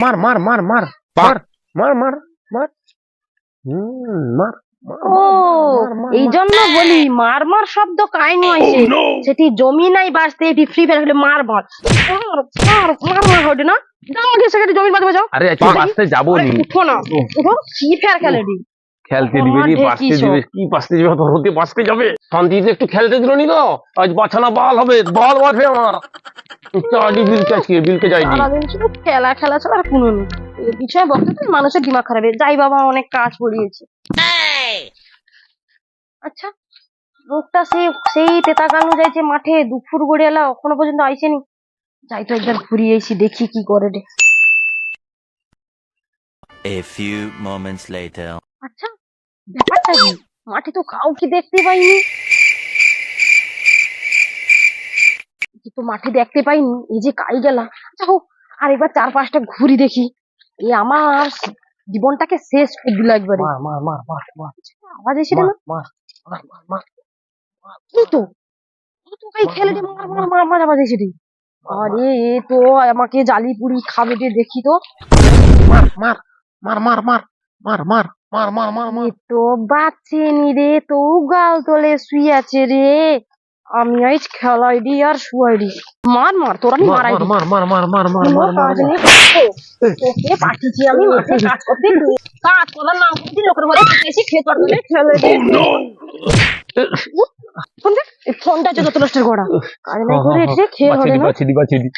মার মার মার মার মার মার মার মার হুম, মার মার, ও এই জন্য বলি মার মার শব্দ কাই সেটি জমি নাই বাঁচতে এটি ফ্রি ফায়ার খেলে মার মার মার মার মার হটে না যাও গিয়ে সেখানে জমি বাঁধবে যাও আরে বাঁচতে যাব নি উঠো না উঠো ফ্রি ফায়ার খেলে দি খেলতে দিবে নি আমার বাঁচতে দিবে কি বাঁচতে দিবে তোর হতে বাঁচতে যাবে শান্তিতে একটু খেলতে দিল নি তো আজ বাছানা বাল হবে বল বাঁধবে আমার বিলকে সারাদিন শুধু খেলা খেলা ছাড়া আর কোনো নেই। বিষয়ে বলতে তো মানুষের দিমাগ খারাপ। যাই বাবা অনেক কাজ পড়িয়েছে। আচ্ছা লোকটা সে সেই তেতা কানু যাইছে মাঠে দুপুর গড়ে এলা এখনও পর্যন্ত আইসেনি। যাই তো একবার ঘুরিয়ে এসি দেখি কি করে রে। A few moments later. আচ্ছা ব্যাপারটা কি? মাঠে তো কাউকে দেখতে পাইনি। তো মাঠে দেখতে পাইনি এই যে কাই গেলা আচ্ছা হোক আর এবার চার পাঁচটা ঘুরি দেখি এই আমার জীবনটাকে শেষ করে দিল একবারে আওয়াজ এসেছিল না মার মার মার মার এই তো তো কাই খেলে রে মার মার মার মার আওয়াজ এসে আরে এ তো আমাকে জালি পুরি খাবে রে দেখি তো মার মার মার মার মার মার মার মার মার মার মার এ তো বাচ্চেনি রে তো গাল তোলে শুয়ে আছে রে আমি আজ খেলাই দি আর শুয়াই দি মার মার তোর আমি মারাই দি মার মার মার মার মার মার মার তোকে পাঠিয়েছি আমি মাঠে কাজ করতে কাজ করার নাম করছি লোকের ঘরে এসে খেয়ে পারবে না খেলে দি। ফোন দে। ফোনটা যত নষ্টের ঘোড়া। কাজ নাই করে এসে খেয়ে হবে না বাছি দি বাছি দি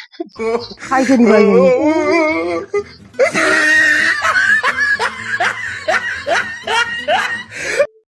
খাইতে দিবাই